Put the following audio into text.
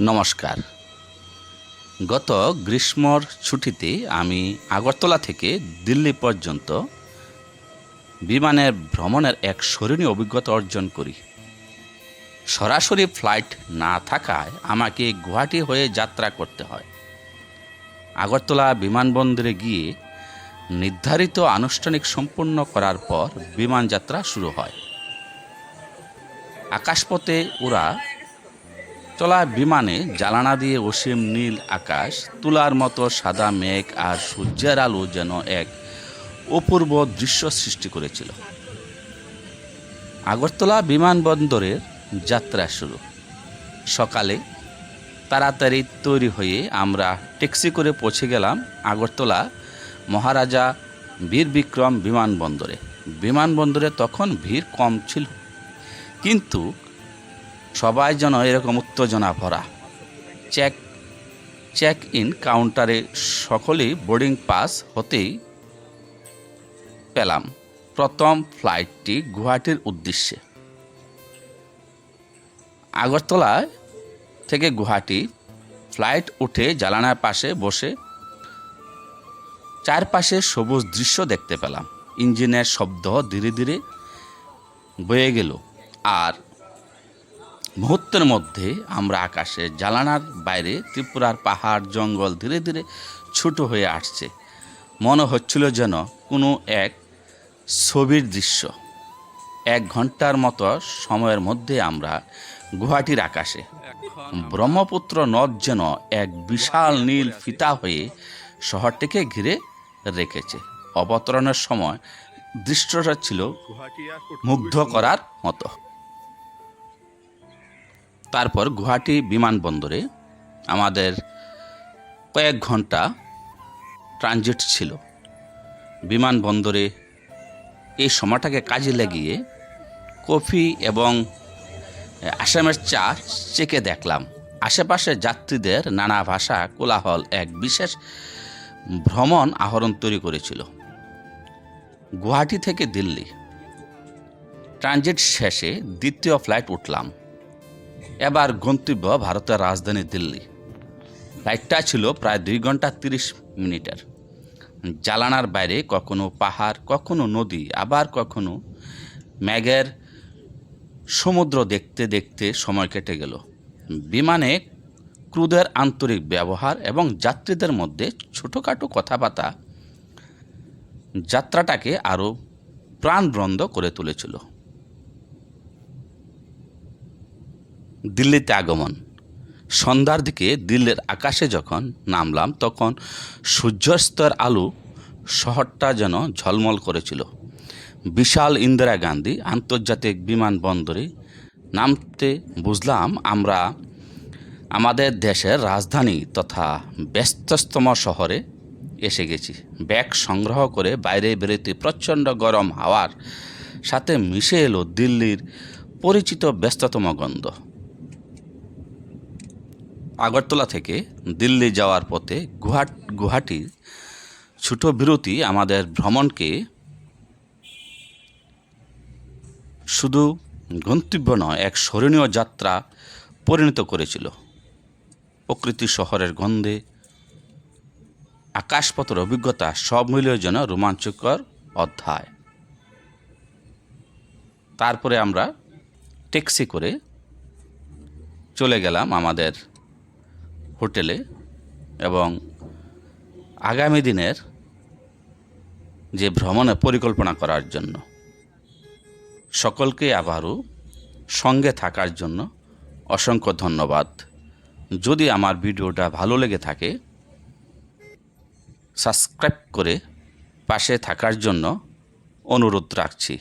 নমস্কার। গত গ্রীষ্মর ছুটিতে আমি আগরতলা থেকে দিল্লি পর্যন্ত বিমানের ভ্রমণের এক স্মরণীয় অভিজ্ঞতা অর্জন করি। সরাসরি ফ্লাইট না থাকায় আমাকে গুয়াহাটি হয়ে যাত্রা করতে হয়। আগরতলা বিমানবন্দরে গিয়ে নির্ধারিত আনুষ্ঠানিক সম্পূর্ণ করার পর বিমান যাত্রা শুরু হয়। আকাশপথে ওরা চলা বিমানে জ্বালানা দিয়ে অসীম নীল আকাশ, তুলার মতো সাদা মেঘ আর সূর্যের আলো যেন এক অপূর্ব দৃশ্য সৃষ্টি করেছিল। আগরতলা বিমানবন্দরের যাত্রা শুরু। সকালে তাড়াতাড়ি তৈরি হয়ে আমরা ট্যাক্সি করে পৌঁছে গেলাম আগরতলা মহারাজা বীর বিক্রম বিমানবন্দরে। বিমানবন্দরে তখন ভিড় কম ছিল। কিন্তু সবাই যেন এরকম উত্তেজনা ভরা। চেক চেক ইন কাউন্টারে সকলেই বোর্ডিং পাস হতেই পেলাম। প্রথম ফ্লাইটটি গুয়াহাটির উদ্দেশ্যে। আগরতলায় থেকে গুয়াহাটি ফ্লাইট উঠে জালানার পাশে বসে চারপাশে সবুজ দৃশ্য দেখতে পেলাম। ইঞ্জিনের শব্দ ধীরে ধীরে বয়ে গেল। আর মুহূর্তের মধ্যে আমরা আকাশে জ্বালানার বাইরে ত্রিপুরার পাহাড়, জঙ্গল ধীরে ধীরে ছোট হয়ে আসছে। মনে হচ্ছিল যেন কোনো এক ছবির দৃশ্য। এক ঘণ্টার মতো সময়ের মধ্যে আমরা গুয়াহাটির আকাশে ব্রহ্মপুত্র নদ যেন এক বিশাল নীল ফিতা হয়ে শহরটিকে ঘিরে রেখেছে। অবতরণের সময় দৃশ্যটা ছিল মুগ্ধ করার মতো। তারপর গুয়াহাটি বিমানবন্দরে আমাদের কয়েক ঘণ্টা ট্রানজিট ছিল। বিমানবন্দরে এই সময়টাকে কাজে লাগিয়ে কফি এবং আসামের চা চেকে দেখলাম। আশেপাশে যাত্রীদের নানা ভাষা, কোলাহল, এক বিশেষ ভ্রমণ আহরণ তৈরি করেছিল। গুয়াহাটি থেকে দিল্লি। ট্রানজিট শেষে দ্বিতীয় ফ্লাইট উঠলাম। এবার গন্তব্য ভারতের রাজধানী দিল্লি। ফ্লাইটটা ছিল প্রায় দুই ঘণ্টা তিরিশ মিনিটের। জালানার বাইরে কখনো পাহাড়, কখনো নদী, আবার কখনো ম্যাগের সমুদ্র দেখতে দেখতে সময় কেটে গেল। বিমানে ক্রুদের আন্তরিক ব্যবহার এবং যাত্রীদের মধ্যে ছোটোখাটো কথাবার্তা যাত্রাটাকে আরও প্রাণবন্ধ করে তুলেছিল। দিল্লিতে আগমন। সন্ধ্যার দিকে দিল্লির আকাশে যখন নামলাম, তখন সূর্যাস্তের আলো শহরটা যেন ঝলমল করেছিল। বিশাল ইন্দিরা গান্ধী আন্তর্জাতিক বিমানবন্দরে নামতে বুঝলাম, আমরা আমাদের দেশের রাজধানী তথা ব্যস্ততম শহরে এসে গেছি। ব্যাগ সংগ্রহ করে বাইরে বেরোতে প্রচণ্ড গরম হাওয়ার সাথে মিশে এলো দিল্লির পরিচিত ব্যস্ততম গন্ধ। আগরতলা থেকে দিল্লি যাওয়ার পথে গুহাট গুয়াহাটির ছোটো বিরতি আমাদের ভ্রমণকে শুধু গন্তব্য নয়, এক স্মরণীয় যাত্রা পরিণত করেছিল। প্রকৃতি শহরের গন্ধে, আকাশপথের অভিজ্ঞতা সব মিলিয়ে যেন রোমাঞ্চকর অধ্যায়। তারপরে আমরা ট্যাক্সি করে চলে গেলাম আমাদের হোটেলে এবং আগামী দিনের যে ভ্রমণের পরিকল্পনা করার জন্য সকলকে আবারও সঙ্গে থাকার জন্য অসংখ্য ধন্যবাদ। যদি আমার ভিডিওটা ভালো লেগে থাকে, সাবস্ক্রাইব করে পাশে থাকার জন্য অনুরোধ রাখছি।